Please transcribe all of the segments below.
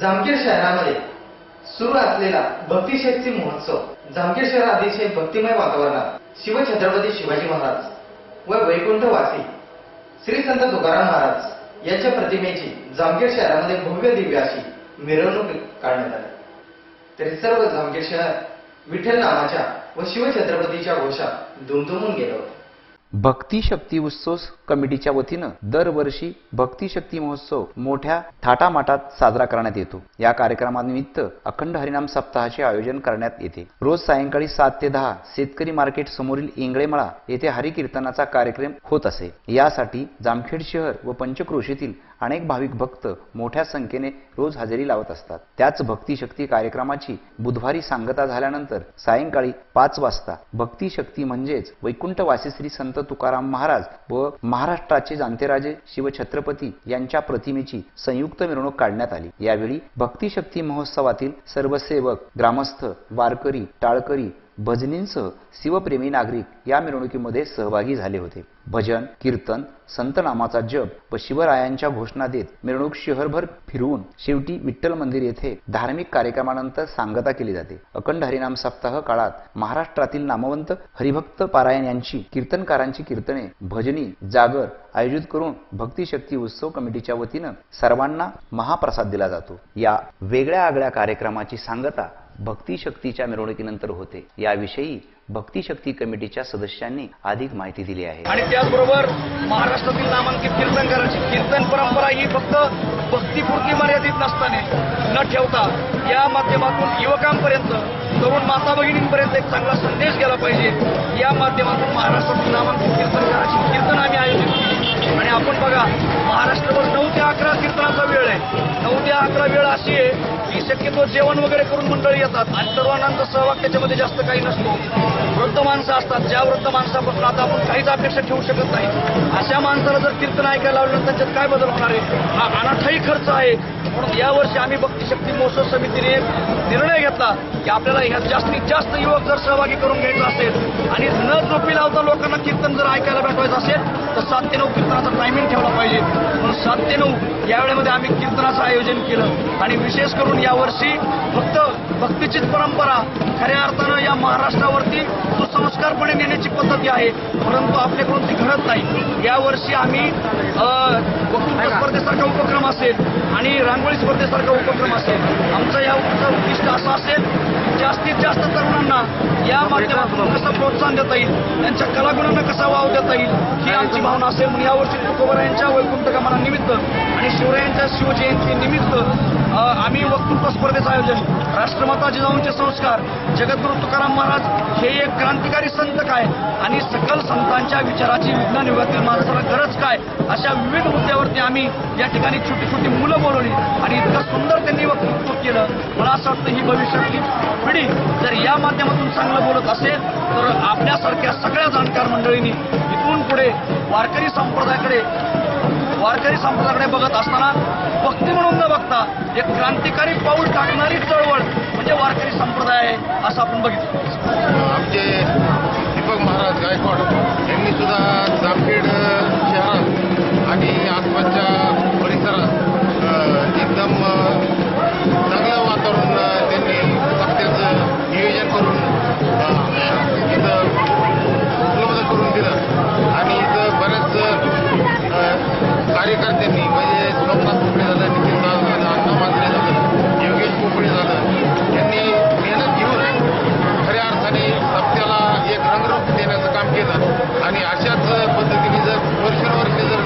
जामखेड शहरामध्ये सुरू असलेला भक्तिशक्ती महोत्सव. जामखेड शहर अतिशय भक्तिमय वातावरणात शिवछत्रपती शिवाजी महाराज व वैकुंठवासी श्री संत तुकाराम महाराज यांच्या प्रतिमेची जामखेड शहरामध्ये भव्य दिव्य अशी मिरवणूक काढण्यात आली. तरी सर्व जामखेड शहर विठ्ठल नामाच्या व शिवछत्रपतीच्या घोषात दुमदुमून गेलं होतं. भक्ती शक्ती उत्सव कमिटीच्या वतीनं दरवर्षी भक्ती शक्ती महोत्सव मोठ्या थाटामाटात साजरा करण्यात येतो. या कार्यक्रमानिमित्त अखंड हरिनाम सप्ताहाचे आयोजन करण्यात येते. रोज सायंकाळी सात ते दहा शेतकरी मार्केट समोरील इंगळेमळा येथे हरिकीर्तनाचा कार्यक्रम होत असे. यासाठी जामखेड शहर व पंचक्रोशीतील अनेक भाविक भक्त मोठ्या संख्येने रोज हजेरी लावत असतात. त्याच भक्ती शक्ती कार्यक्रमाची बुधवारी सांगता झाल्यानंतर सायंकाळी पाच वाजता भक्ती शक्ती म्हणजेच वैकुंठवासी श्री संत तुकाराम महाराज व महाराष्ट्राचे जाणतेराजे शिवछत्रपती यांच्या प्रतिमेची संयुक्त मिरवणूक काढण्यात आली. यावेळी भक्ती शक्ती महोत्सवातील सर्व सेवक ग्रामस्थ वारकरी टाळकरी भजनींसह शिवप्रेमी नागरिक या मिरवणुकीमध्ये सहभागी झाले होते. भजन कीर्तन संतनामाचा जप व शिवरायांच्या घोषणा देत मिरवणूक शहरभर फिरवून शेवटी विठ्ठल मंदिर येथे धार्मिक कार्यक्रमानंतर सांगता केली जाते. अखंड हरिनाम सप्ताह काळात महाराष्ट्रातील नामवंत हरिभक्त पारायण यांची कीर्तनकारांची कीर्तने भजनी जागर आयोजित करून भक्तिशक्ती उत्सव कमिटीच्या वतीनं सर्वांना महाप्रसाद दिला जातो. या वेगळ्या आगळ्या कार्यक्रमाची सांगता भक्तीशक्तीच्या मिरवणुकीनंतर होते. याविषयी भक्तिशक्ती कमिटीच्या सदस्यांनी अधिक माहिती दिली आहे. आणि त्याचबरोबर महाराष्ट्रातील नामांकित कीर्तनकारांची कीर्तन परंपरा ही फक्त भक्तीपुरती मर्यादित नसताना न ठेवता या माध्यमातून युवकांपर्यंत तरुण माता भगिनींपर्यंत एक चांगला संदेश गेला पाहिजे. या माध्यमातून महाराष्ट्रातील नामांकित कीर्तनकारांची कीर्तन आम्ही आयोजित केली. आणि आपण बघा महाराष्ट्रभर नऊ ते अकरा कीर्तनाचा वेळ आहे. नऊ ते अकरा वेळ अशी आहे की शक्यतो जेवण वगैरे करून मंडळी येतात आणि सर्वांनाचा सहभाग त्याच्यामध्ये जास्त काही नसतो. वृद्ध माणसं असतात ज्या वृद्ध माणसापासून आता आपण काहीच अपेक्षा ठेवू शकत नाही. अशा माणसाला जर कीर्तन ऐकायला लावलं तर त्याच्यात काय बदल होणार आहे? हा अनाठाही खर्च आहे. म्हणून यावर्षी आम्ही भक्तिशक्ती महोत्सव समितीने निर्णय घेतला की आपल्याला ह्यात जास्तीत जास्त युवक जर सहभागी करून घ्यायचा असेल आणि न झोपी लावता लोकांना कीर्तन जर ऐकायला भेटवायचं असेल तर सात ते नऊ कीर्तनाचा टायमिंग ठेवला पाहिजे. म्हणून सात ते नऊ या वेळेमध्ये आम्ही कीर्तनाचं आयोजन केलं. आणि विशेष करून यावर्षी फक्त भक्तीचीच परंपरा खऱ्या अर्थानं या महाराष्ट्रावरती सुसंस्कारपणे नेण्याची पद्धती आहे. परंतु आपल्याकडून ती घडत नाही. यावर्षी आम्ही वक्तृत्व स्पर्धेसारखा उपक्रम असेल आणि रांगोळी स्पर्धेसारखा उपक्रम असेल. आमचं या उद्दिष्ट असं असेल. जास्तीत जास्त तरुणांना या माध्यमातून कसं प्रोत्साहन देता येईल? त्यांच्या कलागुणांना कसा वाव देता येईल? ही आमची भावना असेल. म्हणून यावर्षी तुकोबरायांच्या वैकुंठ गमनानिमित्त आणि शिवरायांच्या शिवजयंती निमित्त आम्ही वक्तृत्व स्पर्धेचं आयोजन राष्ट्रमाता जिजाऊंचे संस्कार जगद्गुरु तुकाराम महाराज हे एक क्रांतिकारी संत काय? आणि सकल संतांच्या विचाराची विज्ञान युगातील माणसाला गरज काय? अशा विविध मुद्द्यावरती आम्ही या ठिकाणी छोटी छोटी मुलं बोलवली आणि इतकं सुंदर त्यांनी वक्तृत्व केलं. मला असं वाटतं ही भविष्यातली पिढी जर या माध्यमातून चांगलं बोलत असेल तर आपल्यासारख्या सगळ्या जाणकार मंडळींनी इथून पुढे वारकरी संप्रदायाकडे वारकरी संप्रदायाकडे बघत असताना भक्ती म्हणून न बघता एक क्रांतिकारी पाऊल टाकणारी चळवळ म्हणजे वारकरी संप्रदाय आहे असं आपण बघितलं. आमचे दीपक महाराज गायकवाड यांनी सुद्धा जामखेड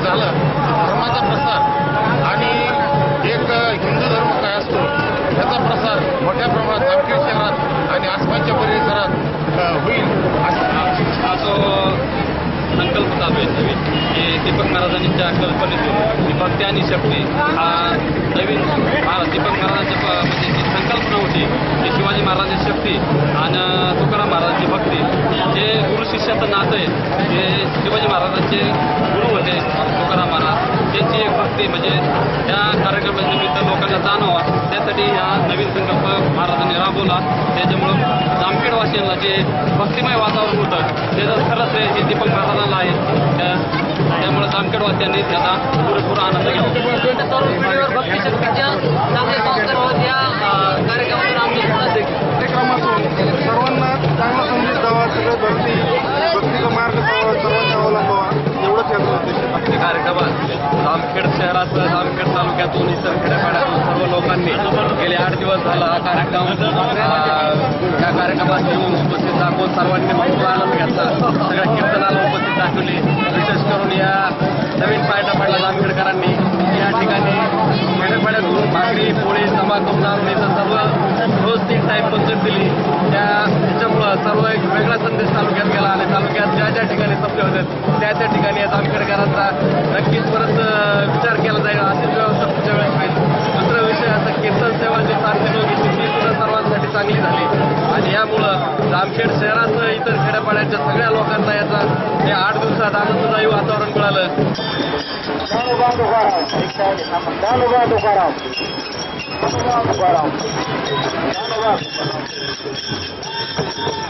झालं धर्माचा प्रसार. आणि एक हिंदू धर्म काय असतो त्याचा प्रसार मोठ्या प्रमाणात जामखेड शहरात आणि आसपासच्या परिसरात होईल हा जो संकल्प चालू आहे नवीन की दीपक महाराजांच्या कल्पनेतून ही भक्ती आणि शक्ती हा नवीन महाराज दीपक महाराजांच्या म्हणजे जी संकल्पना होती की शिवाजी महाराजांची शक्ती आणि तुकाराम महाराजांची भक्ती जे गुरु शिष्याचं नातं आहे. हे शिवाजी महाराजांचे गुरु होते तुकाराम महाराज त्यांची एक भक्ती म्हणजे त्या कार्यक्रमानिमित्त लोकांना जाणवा. त्यासाठी हा नवीन संकल्प महाराजांनी राबवला. त्याच्यामुळं जामखेडवासियांना जे भक्तिमय वातावरण होतं त्याचं खरंच आहे. हे दीपक महाराजांना आहे. त्या- त्यामुळे जामखेडवासियांनी त्याचा पुरेपूर आनंद घेतला तरुण पिढीवर भक्ती जामखेड तालुक्यातून इतर खेड्यापाड्यातून सर्व लोकांनी गेले आठ दिवस झाला हा कार्यक्रम या कार्यक्रमात येऊन उपस्थित दाखवून सर्वांनी भरपूर आनंद घेतला. सगळ्या कीर्तनाला उपस्थित दाखवली. विशेष करून या नवीन पायटा पाडला जामखेडकरांनी. या ठिकाणी खेड्यापाड्यातून भाकरी पोळी जमा करून आणून इथं सर्व रोज तीन टाईम दिली. त्या त्याच्यामुळं सर्व एक वेगळा संदेश तालुक्यात गेला आणि तालुक्यात ज्या ज्या ठिकाणी सभ्य होते त्या त्या ठिकाणी या आंबेडकरांचा नक्कीच परत विचार केला जाईल. अशीच व्यवस्था पुढच्या वेळेस होईल. दुसरा विषय असा कीर्तन सेवा जी सारखी होती ती सुद्धा सर्वांसाठी चांगली झाली. आणि यामुळं जामखेड शहरासह इतर खेड्यापाड्याच्या सगळ्या लोकांना याचा या आठ दिवसात आनंददायी वातावरण मिळालं. नागरिकांमध्ये आणि